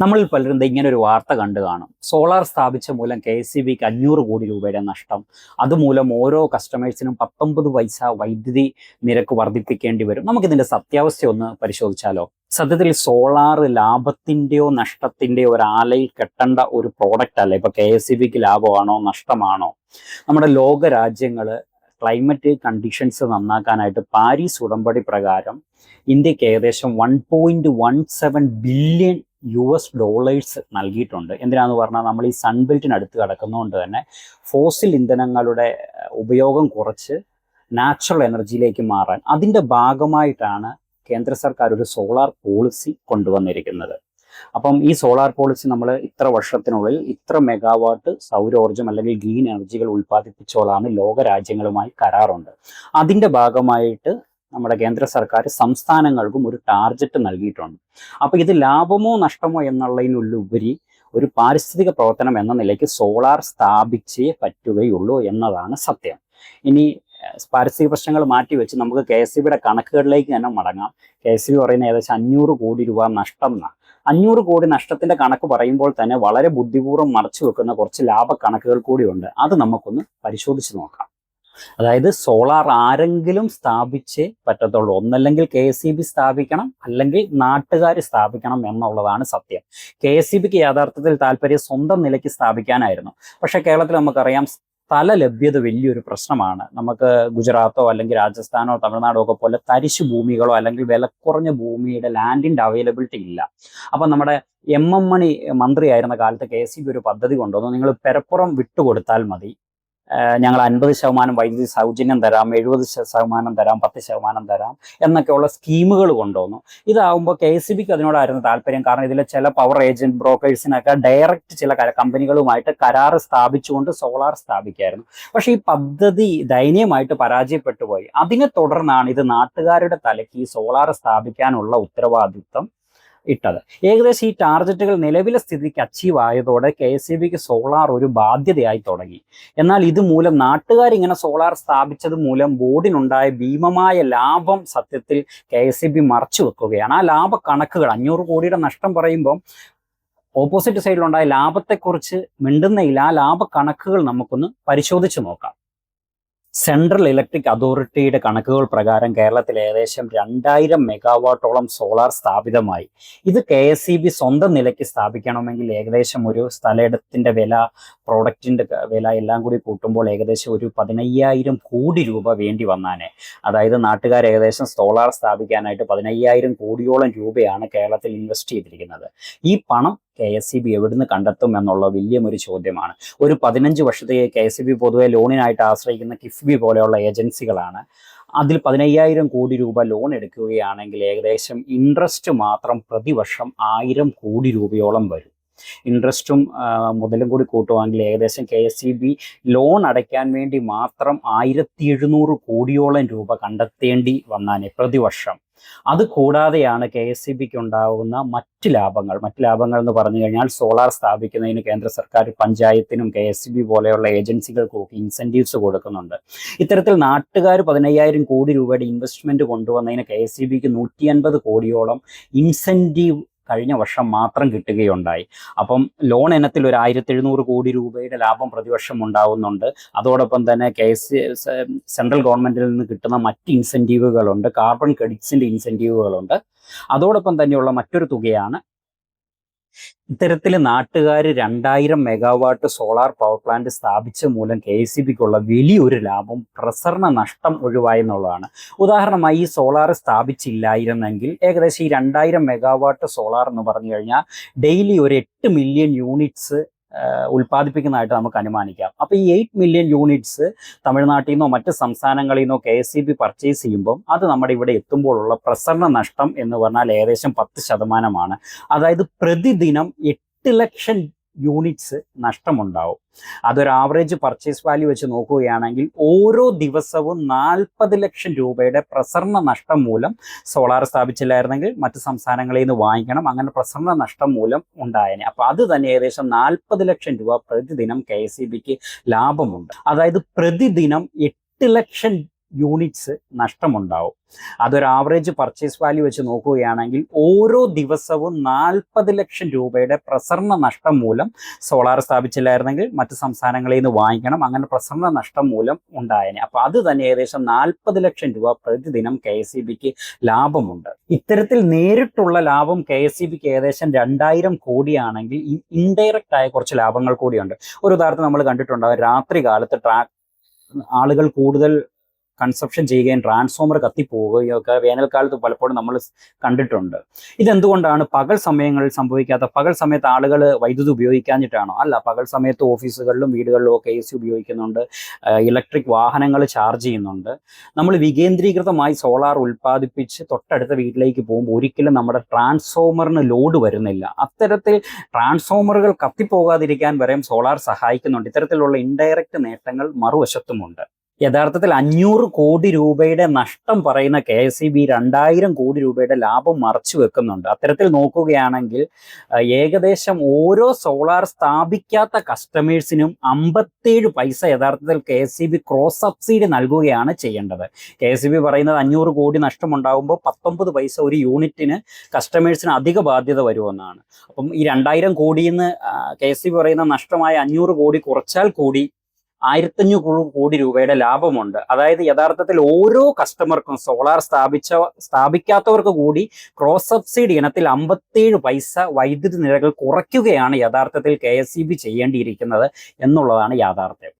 നമ്മളിൽ പലരും ഇങ്ങനെ ഒരു വാർത്ത കണ്ടു കാണും. സോളാർ സ്ഥാപിച്ച മൂലം കെ എസ് സി ബിക്ക് അഞ്ഞൂറ് കോടി രൂപയുടെ നഷ്ടം. അതുമൂലം ഓരോ കസ്റ്റമേഴ്സിനും പത്തൊമ്പത് പൈസ വൈദ്യുതി നിരക്ക് വർദ്ധിപ്പിക്കേണ്ടി വരും. നമുക്കിതിന്റെ സത്യാവസ്ഥ ഒന്ന് പരിശോധിച്ചാലോ? സത്യത്തിൽ സോളാർ ലാഭത്തിന്റെയോ നഷ്ടത്തിന്റെയോ ഒരു കെട്ടേണ്ട ഒരു പ്രോഡക്റ്റ് അല്ല? ഇപ്പൊ കെ എസ് സി ബിക്ക് ലാഭമാണോ? നഷ്ടമാണോ? നമ്മുടെ ലോക രാജ്യങ്ങൾ ക്ലൈമറ്റ് കണ്ടീഷൻസ് നന്നാക്കാനായിട്ട് പാരീസ് ഉടമ്പടി പ്രകാരം ഇന്ത്യയ്ക്ക് ഏകദേശം one point one seven billion U S dollars നൽകിയിട്ടുണ്ട്. എന്തിനാന്ന് പറഞ്ഞാൽ നമ്മൾ ഈ സൺബെൽറ്റിനടുത്ത് കിടക്കുന്നതുകൊണ്ട് തന്നെ ഫോസിൽ ഇന്ധനങ്ങളുടെ ഉപയോഗം കുറച്ച് നാച്ചുറൽ എനർജിയിലേക്ക് മാറാൻ അതിന്റെ ഭാഗമായിട്ടാണ് കേന്ദ്ര സർക്കാർ ഒരു സോളാർ പോളിസി കൊണ്ടുവന്നിരിക്കുന്നത്. അപ്പം ഈ സോളാർ പോളിസി നമ്മൾ ഇത്ര വർഷത്തിനുള്ളിൽ ഇത്ര മെഗാവാട്ട് സൗരോർജം അല്ലെങ്കിൽ ഗ്രീൻ എനർജികൾ ഉൽപ്പാദിപ്പിച്ചോളാണ് ലോക രാജ്യങ്ങളുമായി കരാറുണ്ട്. അതിന്റെ ഭാഗമായിട്ട് നമ്മുടെ കേന്ദ്ര സർക്കാർ സംസ്ഥാനങ്ങൾക്കും ഒരു ടാർജറ്റ് നൽകിയിട്ടുണ്ട്. അപ്പോൾ ഇത് ലാഭമോ നഷ്ടമോ എന്നുള്ളതിനുള്ളുപരി ഒരു പാരിസ്ഥിതിക പ്രവർത്തനം എന്ന നിലയ്ക്ക് സോളാർ സ്ഥാപിച്ചേ പറ്റുകയുള്ളൂ എന്നതാണ് സത്യം. ഇനി പാരിസ്ഥിതിക പ്രശ്നങ്ങൾ മാറ്റി വെച്ച് നമുക്ക് കെ എസ് ബിയുടെ കണക്കുകളിലേക്ക് തന്നെ മടങ്ങാം. കെ എസ് ബി പറയുന്ന ഏകദേശം അഞ്ഞൂറ് കോടി രൂപ നഷ്ടം എന്നാണ്. അഞ്ഞൂറ് കോടി നഷ്ടത്തിന്റെ കണക്ക് പറയുമ്പോൾ തന്നെ വളരെ ബുദ്ധിപൂർവം മറച്ചു വെക്കുന്ന കുറച്ച് ലാഭ കണക്കുകൾ കൂടിയുണ്ട്. അത് നമുക്കൊന്ന് പരിശോധിച്ച് നോക്കാം. അതായത് സോളാർ ആരെങ്കിലും സ്ഥാപിച്ചേ പറ്റത്തുള്ളൂ. ഒന്നല്ലെങ്കിൽ കെ എസ് ബി സ്ഥാപിക്കണം അല്ലെങ്കിൽ നാട്ടുകാർ സ്ഥാപിക്കണം എന്നുള്ളതാണ് സത്യം. കെ എസ് ബിക്ക് യഥാർത്ഥത്തിൽ താല്പര്യം സ്വന്തം നിലയ്ക്ക് സ്ഥാപിക്കാനായിരുന്നു. പക്ഷെ കേരളത്തിൽ നമുക്കറിയാം സ്ഥല ലഭ്യത വലിയൊരു പ്രശ്നമാണ്. നമുക്ക് ഗുജറാത്തോ അല്ലെങ്കിൽ രാജസ്ഥാനോ തമിഴ്നാടോ ഒക്കെ പോലെ തരിശു ഭൂമികളോ അല്ലെങ്കിൽ വില കുറഞ്ഞ ഭൂമിയുടെ ലാൻഡിന്റെ അവൈലബിലിറ്റി ഇല്ല. അപ്പം നമ്മുടെ എം എം മണി മന്ത്രിയായിരുന്ന കാലത്ത് കെ എസ് ഒരു പദ്ധതി കൊണ്ടുവന്നു. നിങ്ങൾ പെരപ്പുറം വിട്ടുകൊടുത്താൽ മതി. ഞങ്ങൾ അൻപത് ശതമാനം വൈദ്യുതി സൗജന്യം തരാം എഴുപത് ശതമാനം തരാം പത്ത് ശതമാനം തരാം എന്നൊക്കെയുള്ള സ്കീമുകൾ കൊണ്ടുവന്നു. ഇതാവുമ്പോൾ കെ എസ് ബിക്ക് അതിനോടായിരുന്നു താല്പര്യം. കാരണം ഇതിലെ ചില പവർ ഏജന്റ് ബ്രോക്കേഴ്സിനൊക്കെ ഡയറക്റ്റ് ചില കമ്പനികളുമായിട്ട് കരാറ് സ്ഥാപിച്ചുകൊണ്ട് സോളാർ സ്ഥാപിക്കായിരുന്നു. പക്ഷേ ഈ പദ്ധതി ദയനീയമായിട്ട് പരാജയപ്പെട്ടു പോയി. അതിനെ തുടർന്നാണ് ഇത് നാട്ടുകാരുടെ തലയ്ക്ക് ഈ സോളാർ സ്ഥാപിക്കാനുള്ള ഉത്തരവാദിത്വം ഇട്ടത്. ഏകദേശം ഈ ടാർഗറ്റുകൾ നിലവിലെ സ്ഥിതിക്ക് അച്ചീവ് ആയതോടെ കെ എസ് ഇ ബിക്ക് സോളാർ ഒരു ബാധ്യതയായി തുടങ്ങി. എന്നാൽ ഇതുമൂലം നാട്ടുകാർ ഇങ്ങനെ സോളാർ സ്ഥാപിച്ചത് മൂലം ബോർഡിനുണ്ടായ ഭീമമായ ലാഭം സത്യത്തിൽ കെ എസ് ഇ ബി മറച്ചു വെക്കുകയാണ്. ആ ലാഭ കണക്കുകൾ അഞ്ഞൂറ് കോടിയുടെ നഷ്ടം പറയുമ്പോൾ ഓപ്പോസിറ്റ് സൈഡിലുണ്ടായ ലാഭത്തെക്കുറിച്ച് മിണ്ടുന്നയില്ല. ആ ലാഭ കണക്കുകൾ നമുക്കൊന്ന് പരിശോധിച്ച് നോക്കാം. സെൻട്രൽ ഇലക്ട്രിക് അതോറിറ്റിയുടെ കണക്കുകൾ പ്രകാരം കേരളത്തിൽ ഏകദേശം രണ്ടായിരം മെഗാവാട്ടോളം സോളാർ സ്ഥാപിതമായി. ഇത് കെ എസ് ഇ ബി സ്വന്തം നിലയ്ക്ക് സ്ഥാപിക്കണമെങ്കിൽ ഏകദേശം ഒരു സ്ഥലയിടത്തിന്റെ വില പ്രോഡക്റ്റിന്റെ വില എല്ലാം കൂടി കൂട്ടുമ്പോൾ ഏകദേശം ഒരു പതിനയ്യായിരം കോടി രൂപ വേണ്ടി വന്നാനെ അതായത് നാട്ടുകാർ ഏകദേശം സോളാർ സ്ഥാപിക്കാനായിട്ട് പതിനയ്യായിരം കോടിയോളം രൂപയാണ് കേരളത്തിൽ ഇൻവെസ്റ്റ് ചെയ്തിരിക്കുന്നത്. ഈ പണം കെ എസ് സി ബി എവിടുന്ന് കണ്ടെത്തും എന്നുള്ള വലിയൊരു ചോദ്യമാണ്. ഒരു പതിനഞ്ച് വർഷത്തെ കെ എസ് സി ബി പൊതുവെ ലോണിനായിട്ട് ആശ്രയിക്കുന്ന കിഫ്ബി പോലെയുള്ള ഏജൻസികളാണ്. അതിൽ പതിനയ്യായിരം കോടി രൂപ ലോൺ എടുക്കുകയാണെങ്കിൽ ഏകദേശം ഇൻട്രസ്റ്റ് മാത്രം പ്രതിവർഷം ആയിരം കോടി രൂപയോളം വരും. ഇൻട്രസ്റ്റും മുതലും കൂടി കൂട്ടുവാണെങ്കിൽ ഏകദേശം K S C B loan അടയ്ക്കാൻ വേണ്ടി മാത്രം ആയിരത്തി എഴുന്നൂറ് കോടിയോളം രൂപ കണ്ടെത്തേണ്ടി വന്നാനെ പ്രതിവർഷം അത് കൂടാതെയാണ് കെ എസ് സി ബിക്ക് ഉണ്ടാകുന്ന മറ്റ് ലാഭങ്ങൾ. മറ്റ് ലാഭങ്ങൾ എന്ന് പറഞ്ഞു കഴിഞ്ഞാൽ സോളാർ സ്ഥാപിക്കുന്നതിന് കേന്ദ്ര സർക്കാർ പഞ്ചായത്തിനും കെ എസ് സി ബി പോലെയുള്ള ഏജൻസികൾക്കും ഒക്കെ ഇൻസെന്റീവ്സ് കൊടുക്കുന്നുണ്ട്. ഇത്തരത്തിൽ നാട്ടുകാർ പതിനയ്യായിരം കോടി രൂപയുടെ ഇൻവെസ്റ്റ്മെന്റ് കൊണ്ടുവന്നതിന് കെ എസ് സി ബിക്ക് നൂറ്റി അൻപത് കോടിയോളം ഇൻസെന്റീവ് കഴിഞ്ഞ വർഷം മാത്രം കിട്ടുകയുണ്ടായി. അപ്പം ലോൺ ഇനത്തിൽ ഒരു ആയിരത്തി എഴുന്നൂറ് കോടി രൂപയുടെ ലാഭം പ്രതിവർഷം ഉണ്ടാവുന്നുണ്ട്. അതോടൊപ്പം തന്നെ കെ സെൻട്രൽ ഗവൺമെന്റിൽ നിന്ന് കിട്ടുന്ന മറ്റ് ഇൻസെന്റീവുകളുണ്ട് കാർബൺ ക്രെഡിറ്റ്സിന്റെ ഇൻസെന്റീവുകളുണ്ട് അതോടൊപ്പം തന്നെയുള്ള മറ്റൊരു തുകയാണ് ഇത്തരത്തിൽ നാട്ടുകാർ രണ്ടായിരം മെഗാവാട്ട് സോളാർ പവർ പ്ലാന്റ് സ്ഥാപിച്ച മൂലം കെ എസ് ബിക്കുള്ള വലിയൊരു ലാഭം പ്രസരണ നഷ്ടം ഒഴിവായെന്നുള്ളതാണ്. ഉദാഹരണമായി ഈ സോളാർ സ്ഥാപിച്ചില്ലായിരുന്നെങ്കിൽ ഏകദേശം ഈ രണ്ടായിരം മെഗാവാട്ട് സോളാർ എന്ന് പറഞ്ഞു കഴിഞ്ഞാൽ ഡെയിലി ഒരു എട്ട് മില്യൺ യൂണിറ്റ്സ് ഉൽപ്പാദിപ്പിക്കുന്നതായിട്ട് നമുക്ക് അനുമാനിക്കാം. അപ്പോൾ ഈ എയ്റ്റ് മില്യൺ യൂണിറ്റ്സ് തമിഴ്നാട്ടിൽ നിന്നോ മറ്റ് സംസ്ഥാനങ്ങളിൽ നിന്നോ K S E B purchase ചെയ്യുമ്പോൾ അത് നമ്മുടെ ഇവിടെ എത്തുമ്പോഴുള്ള പ്രസരണ നഷ്ടം എന്ന് പറഞ്ഞാൽ ഏകദേശം പത്ത് ശതമാനമാണ്. അതായത് പ്രതിദിനം എട്ട് ലക്ഷം യൂണിറ്റ്സ് നഷ്ടമുണ്ടാവും. അതൊരു ആവറേജ് പർച്ചേസ് വാല്യൂ വെച്ച് നോക്കുകയാണെങ്കിൽ ഓരോ ദിവസവും നാൽപ്പത് ലക്ഷം രൂപയുടെ പ്രസരണ നഷ്ടം മൂലം സോളാർ സ്ഥാപിച്ചില്ലായിരുന്നെങ്കിൽ മറ്റ് സംസ്ഥാനങ്ങളിൽ നിന്ന് വാങ്ങിക്കണം. അങ്ങനെ പ്രസരണ നഷ്ടം മൂലം ഉണ്ടായേനെ. അപ്പൊ അത് തന്നെ ഏകദേശം നാൽപ്പത് ലക്ഷം രൂപ പ്രതിദിനം കെ എസ് ഇ ബിക്ക് ലാഭമുണ്ട്. അതായത് പ്രതിദിനം എട്ട് ലക്ഷം യൂണിറ്റ്സ് നഷ്ടമുണ്ടാവും. അതൊരു ആവറേജ് പർച്ചേസ് വാല്യൂ വെച്ച് നോക്കുകയാണെങ്കിൽ ഓരോ ദിവസവും നാൽപ്പത് ലക്ഷം രൂപയുടെ പ്രസരണ നഷ്ടം മൂലം സോളാർ സ്ഥാപിച്ചില്ലായിരുന്നെങ്കിൽ മറ്റ് സംസ്ഥാനങ്ങളിൽ നിന്ന് വാങ്ങിക്കണം. അങ്ങനെ പ്രസരണ നഷ്ടം മൂലം ഉണ്ടായേനെ. അപ്പൊ അത് തന്നെ ഏകദേശം നാൽപ്പത് ലക്ഷം രൂപ പ്രതിദിനം കെ എസ് ഇ ബിക്ക് ലാഭമുണ്ട്. ഇത്തരത്തിൽ നേരിട്ടുള്ള ലാഭം കെ എസ് ഇ ബിക്ക് ഏകദേശം രണ്ടായിരം കോടിയാണെങ്കിൽ ഇൻഡയറക്റ്റ് ആയ കുറച്ച് ലാഭങ്ങൾ കൂടിയുണ്ട്. ഒരു ഉദാഹരണത്തിന് നമ്മൾ കണ്ടിട്ടുണ്ടാവും രാത്രി കാലത്ത് ട്രാ ആളുകൾ കൂടുതൽ കൺസപ്ഷൻ ചെയ്യുകയും ട്രാൻസ്ഫോമർ കത്തിപ്പോവുകയും ഒക്കെ വേനൽക്കാലത്ത് പലപ്പോഴും നമ്മൾ കണ്ടിട്ടുണ്ട്. ഇതെന്തുകൊണ്ടാണ് പകൽ സമയങ്ങളിൽ സംഭവിക്കാത്ത പകൽ സമയത്ത് ആളുകൾ വൈദ്യുതി ഉപയോഗിക്കാഞ്ഞിട്ടാണോ? അല്ല പകൽ സമയത്ത് ഓഫീസുകളിലും വീടുകളിലും ഒക്കെ എ സി ഉപയോഗിക്കുന്നുണ്ട് ഇലക്ട്രിക് വാഹനങ്ങൾ ചാർജ് ചെയ്യുന്നുണ്ട്. നമ്മൾ വികേന്ദ്രീകൃതമായി സോളാർ ഉൽപ്പാദിപ്പിച്ച് തൊട്ടടുത്ത വീട്ടിലേക്ക് പോകുമ്പോൾ ഒരിക്കലും നമ്മുടെ ട്രാൻസ്ഫോമറിന് ലോഡ് വരുന്നില്ല. അത്തരത്തിൽ ട്രാൻസ്ഫോമറുകൾ കത്തിപ്പോകാതിരിക്കാൻ വരെയും സോളാർ സഹായിക്കുന്നുണ്ട്. ഇത്തരത്തിലുള്ള ഇൻഡയറക്റ്റ് നേട്ടങ്ങൾ മറുവശത്തുമുണ്ട്. യഥാർത്ഥത്തിൽ അഞ്ഞൂറ് കോടി രൂപയുടെ നഷ്ടം പറയുന്ന കെ എസ് ഇ ബി രണ്ടായിരം കോടി രൂപയുടെ ലാഭം മറച്ചു വെക്കുന്നുണ്ട്. അത്തരത്തിൽ നോക്കുകയാണെങ്കിൽ ഏകദേശം ഓരോ സോളാർ സ്ഥാപിക്കാത്ത കസ്റ്റമേഴ്സിനും അമ്പത്തേഴ് പൈസ യഥാർത്ഥത്തിൽ K S E B cross subsidy നൽകുകയാണ് ചെയ്യേണ്ടത്. കെ എസ് ഇ ബി പറയുന്നത് അഞ്ഞൂറ് കോടി നഷ്ടമുണ്ടാകുമ്പോൾ പത്തൊമ്പത് പൈസ ഒരു യൂണിറ്റിന് കസ്റ്റമേഴ്സിന് അധിക ബാധ്യത വരുമെന്നാണ്. അപ്പം ഈ രണ്ടായിരം കോടിയിൽ നിന്ന് കെ എസ് ഇ ബി പറയുന്ന നഷ്ടമായ അഞ്ഞൂറ് കോടി കുറച്ചാൽ കൂടി ആയിരത്തഞ്ഞൂറ് കോടി രൂപയുടെ ലാഭമുണ്ട്. അതായത് യഥാർത്ഥത്തിൽ ഓരോ കസ്റ്റമർക്കും സോളാർ സ്ഥാപിച്ച സ്ഥാപിക്കാത്തവർക്ക് കൂടി ക്രോസ് സബ്സിഡി ഇനത്തിൽ അമ്പത്തേഴ് പൈസ വൈദ്യുതി നിരകൾ കുറയ്ക്കുകയാണ് യഥാർത്ഥത്തിൽ കെ ബി ചെയ്യേണ്ടിയിരിക്കുന്നത് എന്നുള്ളതാണ് യാഥാർത്ഥ്യം.